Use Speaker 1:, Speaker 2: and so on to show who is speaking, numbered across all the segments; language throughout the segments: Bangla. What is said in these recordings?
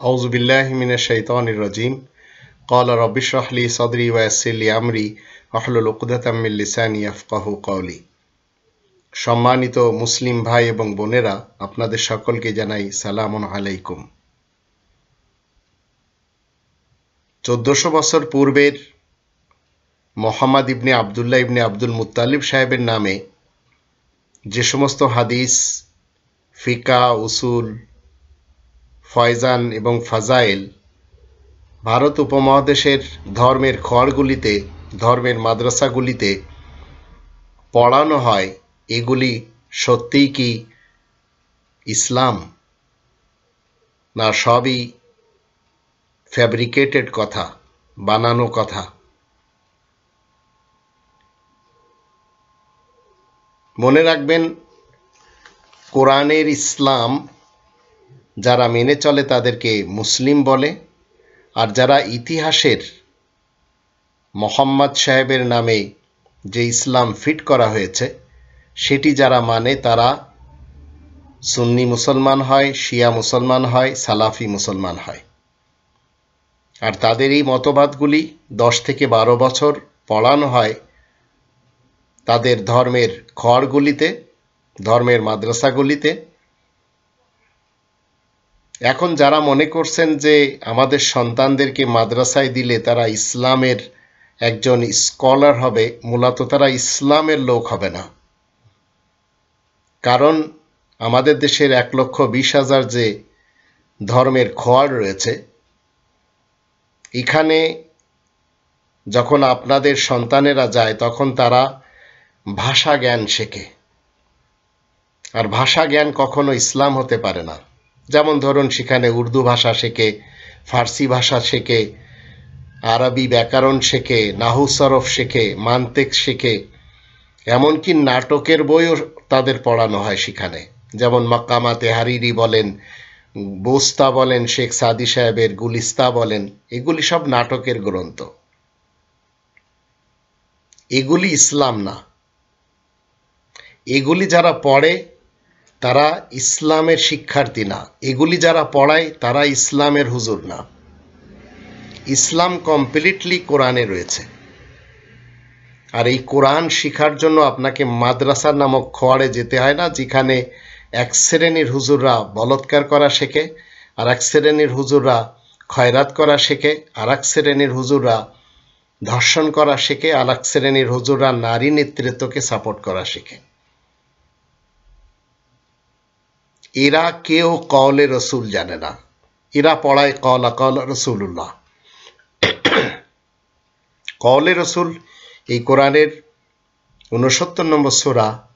Speaker 1: أعوذ بالله من الشيطان الرجيم قال رب اشرح لي صدري ويسر لي أمري واحلل عقدة من লিসানি يفقهوا قولي সম্মানিত মুসলিম ভাই এবং বোনেরা আপনাদের সকলকে জানাই সালামুন আলাইকুম চোদ্দশো বছর পূর্বের Muhammad ibn Abdullah ibn Abdul Muttalib সাহেবের নামে যে সমস্ত হাদিস ফিকা উসুল ফয়জান এবং ফাজাইল ভারত উপমহাদেশের ধর্মের খড়গুলিতে, ধর্মের মাদ্রাসাগুলিতে পড়ানো হয়। এগুলি সত্যিই কি ইসলাম? না সবই ফ্যাব্রিকেটেড কথা, বানানো কথা? মনে রাখবেন, কোরআনের ইসলাম যারা মেনে চলে তাদেরকে মুসলিম বলে, আর যারা ইতিহাসের মোহাম্মদ সাহেবের নামে যে ইসলাম ফিট করা হয়েছে, সেটি যারা মানে তারা সুন্নি মুসলমান হয়, শিয়া মুসলমান হয়, সালাফি মুসলমান হয়। আর তাদের এই মতবাদগুলি দশ থেকে বারো বছর পড়ানো হয় তাদের ধর্মের খড়গুলিতে, ধর্মের মাদ্রাসাগুলিতে এখন যারা মনে করছেন যে আমাদের সন্তানদেরকে মাদ্রাসায় দিলে তারা ইসলামের একজন স্কলার হবে, মূলত তারা ইসলামের লোক হবে না। কারণ আমাদের দেশের এক লক্ষ বিশ হাজার যে ধর্মের খোয়াড় রয়েছে, এখানে যখন আপনাদের সন্তানেরা যায়, তখন তারা ভাষা জ্ঞান শেখে। আর ভাষা জ্ঞান কখনো ইসলাম হতে পারে না। যেমন ধরুন সেখানে উর্দু ভাষা শেখে, ফার্সি ভাষা শেখে, আরবি ব্যাকরণ শেখে, নাহু সরফ শেখে, মান্তেক শেখে, এমনকি নাটকের বইও তাদের পড়ানো হয় সেখানে। যেমন মক্কামাতে হারিরি বলেন, বোস্তা বলেন, শেখ সাদি সাহেবের গুলিস্তা বলেন, এগুলি সব নাটকের গ্রন্থ। এগুলি ইসলাম না। এগুলি যারা পড়ে তারা ইসলামের শিক্ষার্থী না। এগুলি যারা পড়ায়, তারা ইসলামের হুজুর না। ইসলাম কমপ্লিটলি কোরআনে রয়েছে। আর এই কোরআন শিখার জন্য আপনাকে মাদ্রাসা নামক খোয়াড়ে যেতে হয় না, যেখানে এক শ্রেণির হুজুররা বলৎকার করা শেখে, আর এক শ্রেণির হুজুররা খয়রাত করা শেখে, আর এক শ্রেণির হুজুররা ধর্ষণ করা শেখে, আর এক শ্রেণির হুজুররা নারী নেতৃত্বকে সাপোর্ট করা শেখে। এরা কেউ কওলে রসুল জানে না। এরা পড়ায় কলা কল রসুল্লাহ কওলে রসুল এই কোরআনের উনসত্তর নম্বর সোরা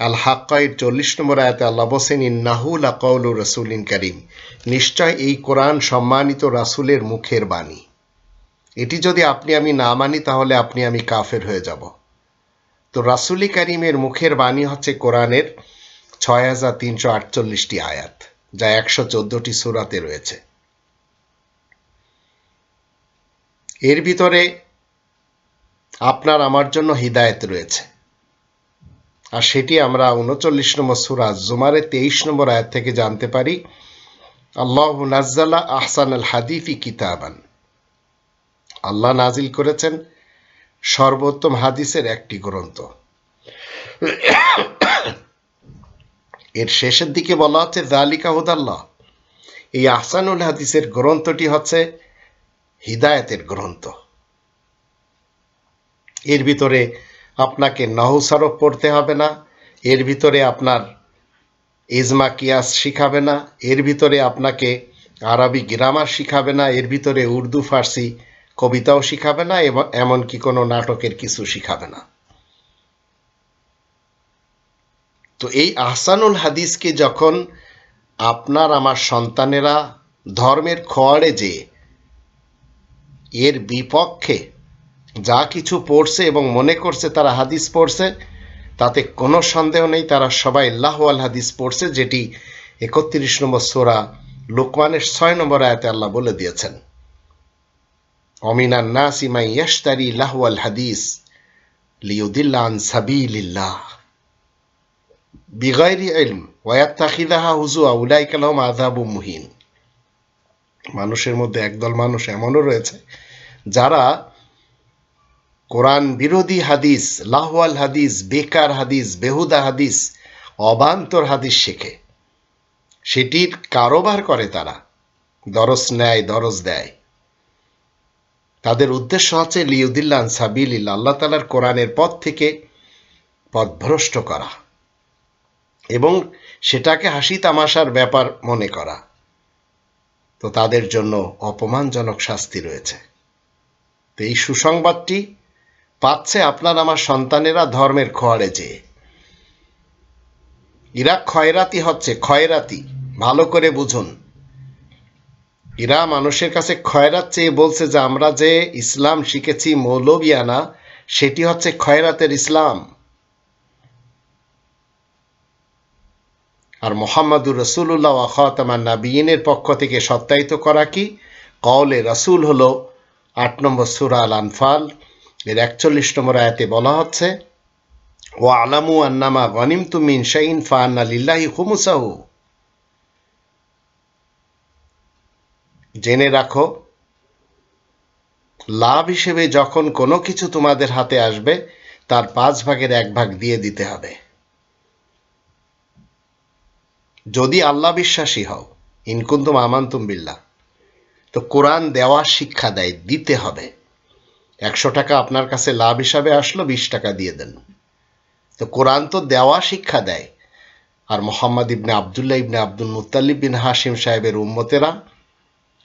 Speaker 1: আল হাক্কাইর চল্লিশ নম্বর আয়াতে আল্লাহ বসেন ইন্নাহুল কৌল রসুলিন করিম। নিশ্চয় এই কোরআন সম্মানিত রাসুলের মুখের বাণী। এটি যদি আপনি আমি না মানি, তাহলে আপনি আমি কাফের হয়ে যাব। তো রাসুলি করিমের মুখের বাণী হচ্ছে কোরআনের ছয় হাজার তিনশো আটচল্লিশটি আয়াত, যা একশো চোদ্দটি সুরাতে রয়েছে। এর ভিতরে আপনার আমার জন্য হিদায়ত রয়েছে। আর সেটি আমরা উনচল্লিশ নম্বর সুরা জুমারে তেইশ নম্বর আয়াত থেকে জানতে পারি। আল্লাহ নাজ্জালা আহসান আল হাদিফি কিতাবান। আল্লাহ নাজিল করেছেন সর্বোত্তম হাদিসের একটি গ্রন্থ। এর শেষের দিকে বলা হচ্ছে জালিকা হুদাল্লাহ। এই আহসানুল হাদিসের গ্রন্থটি হচ্ছে হিদায়তের গ্রন্থ। এর ভিতরে আপনাকে নাহুসারফ পড়তে হবে না, এর ভিতরে আপনার ইজমা, কিয়াস শিখাবে না, এর ভিতরে আপনাকে আরবি গ্রামার শিখাবে না, এর ভিতরে উর্দু, ফার্সি কবিতাও শিখাবে না, এবং এমনকি কোনো নাটকের কিছু শিখাবে না। তো এই আহসানুল হাদিসকে যখন আপনার আমার সন্তানেরা ধর্মের খোয়াড়ে যে এর বিপক্ষে যা কিছু পড়ছে এবং মনে করছে তারা হাদিস পড়ছে, তাতে কোনো সন্দেহ নেই, তারা সবাই আল হাদিস পড়ছে, যেটি একত্রিশ নম্বর সোরা লোকমানের ছয় নম্বর আয়াতে আল্লাহ বলে দিয়েছেন। অমিনান নাসিমাই ইয়াস্তারি লাহু আল হাদিস লিউদিল্লা আন সাবিলিল্লাহ। বিগাইরি ইলম ওয়াত তাকিদাহা হুজু আউলাই কালাম আজাবু মুহিন মানুষের মধ্যে একদল মানুষ এমনও রয়েছে যারা কোরআন বিরোধী হাদিস, লাহওয়াল হাদিস, বেকার হাদিস, বেহুদা হাদিস, অবান্তর হাদিস শেখে। সেটির কারোবার করে তারা। দরস নেয়, দরস দেয়। তাদের উদ্দেশ্য হচ্ছে লিউদিল্লান সাবিল আল্লাহ তালার কোরআনের পথ থেকে পথভ্রষ্ট করা। এবং সেটাকে হাসি তামাশার ব্যাপার মনে করা। তো তাদের জন্য অপমানজনক শাস্তি রয়েছে। তো এই সুসংবাদটি পাচ্ছে আপনার আমার সন্তানেরা ধর্মের খোয়ারে যেয়ে ইরা ক্ষয়রাতি হচ্ছে, ক্ষয়রাতি। ভালো করে বুঝুন। এরা মানুষের কাছে খয়রাত চেয়ে বলছে যে, আমরা যে ইসলাম শিখেছি মৌলবিয়ানা সেটি হচ্ছে খয়রাতের ইসলাম। আর মোহাম্মদুর রসুল্লাহ আখাতামান নাবিয়িনের পক্ষ থেকে সত্যায়িত করা কি? কওলে রাসূল হলো আট নম্বর সুরা আল আনফাল এর একচল্লিশ নম্বর আয়াতে বলা হচ্ছে ও আলামু আন্নামা গনিম তুমিন শাইন ফান্না লিল্লাহি হুমুসাহু জেনে রাখো, লাভ হিসেবে যখন কোনো কিছু তোমাদের হাতে আসবে, তার পাঁচ ভাগের এক ভাগ দিয়ে দিতে হবে। যদি আল্লাহ বিশ্বাসী হও ইনকুন্তুম আমান্তুম বিল্লাহ, তো কোরআন দেওয়ার শিক্ষা দেয়, দিতে হবে। একশো টাকা আপনার কাছে লাভ হিসাবে আসলো, বিশ টাকা দিয়ে দেন। তো কোরআন তো দেওয়া শিক্ষা দেয়। আর মোহাম্মদ ইবনে আবদুল্লাহ ইবনে আব্দুল মুতালিব বিন হাসিম সাহেবের উম্মতেরা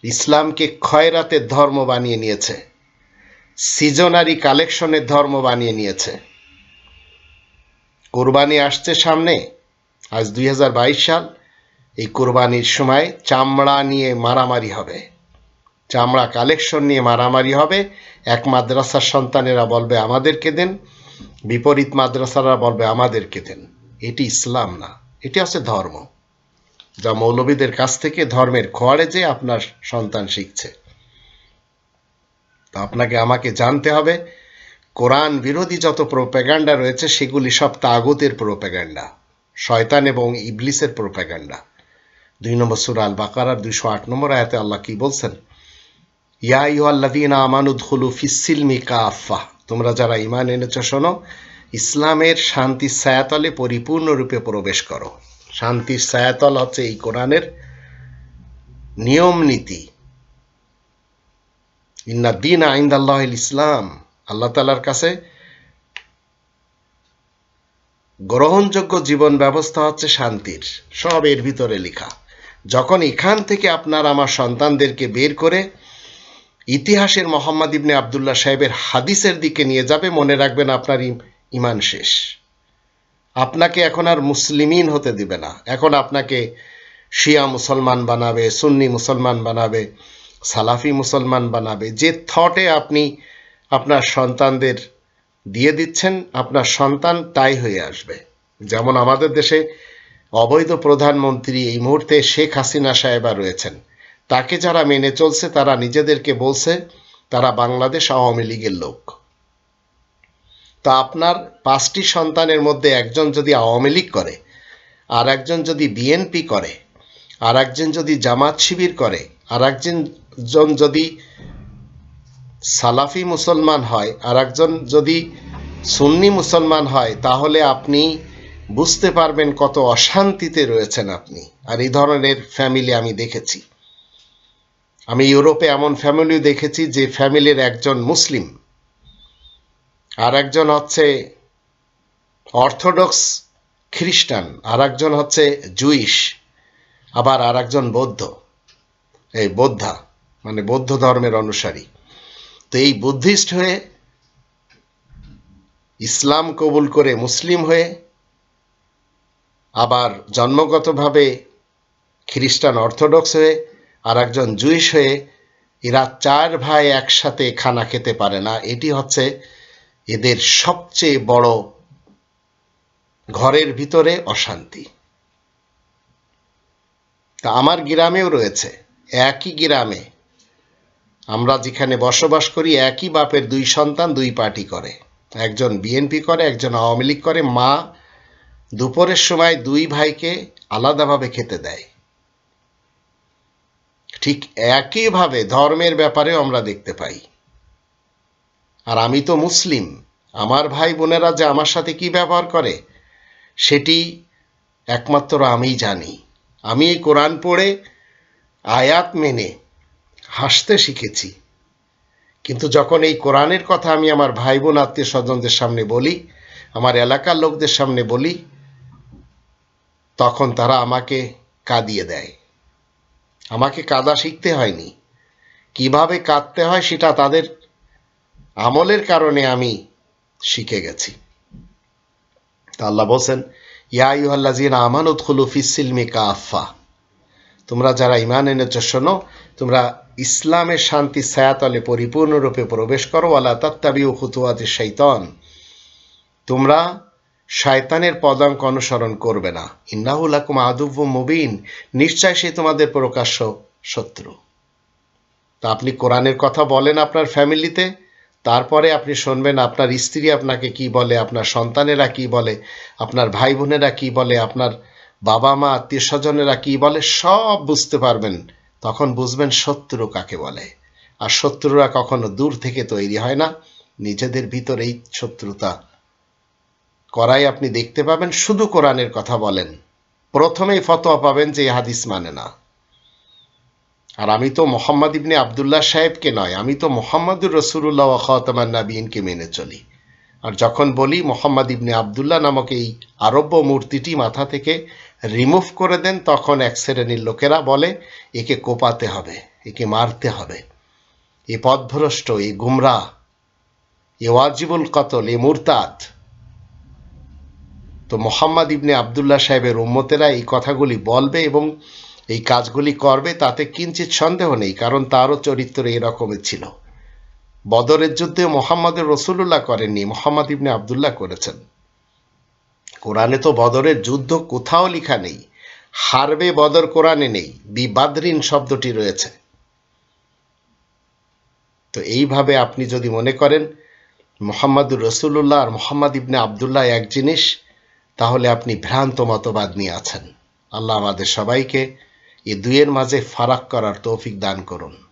Speaker 1: ইসলামকে ক্ষয়রাতের ধর্ম বানিয়ে নিয়েছে, সিজনারি কালেকশনের ধর্ম বানিয়ে নিয়েছে। কোরবানি আসছে সামনে আজ দুই হাজার বাইশ সাল এই কোরবানির সময় চামড়া নিয়ে মারামারি হবে। চামড়া কালেকশন নিয়ে মারামারি হবে। এক মাদ্রাসার সন্তানেরা বলবে, আমাদেরকে দেন। বিপরীত মাদ্রাসারা বলবে, আমাদেরকে দেন। এটি ইসলাম না, এটি হচ্ছে ধর্ম। যা মৌলবীদের কাছ থেকে ধর্মের খোয়ারে যে আপনার সন্তান শিখছে। তা আপনাকে আমাকে জানতে হবে, কোরআন বিরোধী যত প্রোপ্যাগান্ডা রয়েছে, সেগুলি সব তাগুতের প্রোপ্যাগান্ডা শয়তান এবং ইবলিসের প্রোপ্যাগান্ডা দুই নম্বর সুরা আল বাকারার দুইশো আট নম্বর আয়াতে আল্লাহ কি বলছেন? ইয়া আমানুদ হলু ফিসিলমি কাফা তোমরা যারা ইমান এনেছ, শোনো, ইসলামের শান্তি ছায়াতলে পরিপূর্ণরূপে প্রবেশ করো। শান্তির ছায়াতল হচ্ছে এই কোরআনের নিয়ম নীতি ইন্না দিন আইন্দ আল্লাহ ইসলাম। আল্লাহ তালার কাছে গ্রহণযোগ্য জীবন ব্যবস্থা হচ্ছে শান্তির। সব এর ভিতরে লেখা। যখন এখান থেকে আপনার আমার সন্তানদেরকে বের করে ইতিহাসের মোহাম্মদ ইবনে আবদুল্লাহ সাহেবের হাদিসের দিকে নিয়ে যাবে, মনে রাখবেন আপনার ইমান শেষ। আপনাকে এখন আর মুসলিমিন হতে দিবে না। এখন আপনাকে শিয়া মুসলমান বানাবে, সুন্নি মুসলমান বানাবে, সালাফি মুসলমান বানাবে। যে থটে আপনি আপনার সন্তানদের দিয়ে দিচ্ছেন, আপনার সন্তান তাই হয়ে আসবে। যেমন আমাদের দেশে অবৈধ প্রধানমন্ত্রী এই মুহূর্তে শেখ হাসিনা সাহেবা রয়েছেন। তাকে যারা মেনে চলছে, তারা নিজেদেরকে বলছে, তারা বাংলাদেশ আওয়ামী লীগের লোক। তা আপনার পাঁচটি সন্তানের মধ্যে একজন যদি আওয়ামী লীগ করে, আর একজন যদি বিএনপি করে, আর একজন যদি জামাত শিবির করে, আর একজন জন যদি সালাফি মুসলমান হয় আর একজন যদি সুন্নি মুসলমান হয়, তাহলে আপনি বুঝতে পারবেন কত অশান্তিতে রয়েছেন আপনি। আর এই ধরনের ফ্যামিলি আমি দেখেছি। আমি ইউরোপে এমন ফ্যামিলিও দেখেছি যে ফ্যামিলির একজন মুসলিম আর একজন হচ্ছে অর্থোডক্স খ্রিস্টান আর একজন হচ্ছে জুইশ, আবার আর একজন বৌদ্ধ। এই বৌদ্ধা মানে বৌদ্ধ ধর্মের অনুসারী। তো এই বুদ্ধিস্ট হয়ে ইসলাম কবুল করে মুসলিম হয়ে আবার জন্মগতভাবে খ্রিস্টান অর্থোডক্স হয়ে আর একজন জুইশ হয়ে এরা চার ভাই একসাথে খানা খেতে পারে না। এটি হচ্ছে এদের সবচেয়ে বড় ঘরের ভিতরে অশান্তি। তা আমার গ্রামেও রয়েছে। একই গ্রামে আমরা যেখানে বসবাস করি, একই বাপের দুই সন্তান দুই পার্টি করে। একজন বিএনপি করে, একজন আওয়ামী লীগ করে। মা দুপুরের সময় দুই ভাইকে আলাদাভাবে খেতে দেয়। ঠিক একইভাবে ধর্মের ব্যাপারেও আমরা দেখতে পাই। আর আমি তো মুসলিম। আমার ভাই বোনেরা যে আমার সাথে কি ব্যবহার করে, সেটি একমাত্র আমিই জানি। আমি কোরআন পড়ে আয়াত মেনে হাসতে শিখেছি। কিন্তু যখন এই কোরআনের কথা আমি আমার ভাই বোন আত্মীয় স্বজনদের সামনে বলি, আমার এলাকার লোকদের সামনে বলি, তখন তারা আমাকে কাঁদিয়ে দেয়। আমাকে কাদা শিখতে হয়নি। কীভাবে কাঁদতে হয় সেটা তাদের আমলের কারণে আমি শিখে গেছি। তা আল্লাহ বলছেন, ইয়া আমানত খুলু ফিসিলমি কাফা তোমরা যারা ইমান এনেছ, শোনো, তোমরা ইসলামের শান্তি ছায়াতলে পরিপূর্ণরূপে প্রবেশ করো আলা তাত্তাবিউ খুতুয়াতে শৈতন তোমরা শয়তানের পদাঙ্ক অনুসরণ করবে না। ইন্নাহুলাকুম আদুব্য মুবিন। নিশ্চয় সে তোমাদের প্রকাশ্য শত্রু। তা আপনি কোরআনের কথা বলেন আপনার ফ্যামিলিতে, তারপরে আপনি শুনবেন আপনার স্ত্রী আপনাকে কি বলে, আপনার সন্তানেরা কি বলে, আপনার ভাই বোনেরা কি বলে, আপনার বাবা মা আত্মীয় স্বজনেরা কি বলে, সব বুঝতে পারবেন। তখন বুঝবেন শত্রু কাকে বলে। আর শত্রুরা কখনো দূর থেকে তৈরি হয় না। নিজেদের ভিতরেই শত্রুতা। করাই আপনি দেখতে পাবেন, শুধু কোরআনের কথা বলেন। প্রথমেই ফতোয়া পাবেন যে হাদিস মানে না। আর আমি তো মোহাম্মদ ইবনে আবদুল্লাহ সাহেবকে নয়, আমি তো মোহাম্মদুর রসুল্লাহ খাতামান নাবিনকে মেনে চলি। আর যখন বলি মোহাম্মদ ইবনে আবদুল্লাহ নামক এই আরব্য মূর্তিটি মাথা থেকে রিমুভ করে দেন, তখন এক শ্রেণির লোকেরা বলে, একে কোপাতে হবে, একে মারতে হবে। এ পথভ্রষ্ট, এ গুমরা, এ ওয়াজিবুল কতল, এ মুরতাদ। তো মোহাম্মদ ইবনে আবদুল্লাহ সাহেবের উম্মতেরা এই কথাগুলি বলবে এবং এই কাজগুলি করবে, তাতে কিঞ্চিত সন্দেহ নেই, কারণ তারও চরিত্র এরকমের ছিল। বদরের যুদ্ধে মোহাম্মদের রসুল্লাহ করেননি, মোহাম্মদ ইবনে আবদুল্লাহ করেছেন। কোরআনে তো বদরের যুদ্ধ কোথাও লেখা নেই। হারবে বদর কোরআনে নেই। বিবাদরিন শব্দটি রয়েছে। তো এইভাবে আপনি যদি মনে করেন, মোহাম্মদুর রসুল্লাহ আর মোহাম্মদ ইবনে আবদুল্লাহ এক জিনিস, তাহলে আপনি ভ্রান্ত মতবাদ নিয়ে আছেন। আল্লাহ আমাদের সবাইকে এ দুয়ের মাঝে ফারাক করার তৌফিক দান করুন।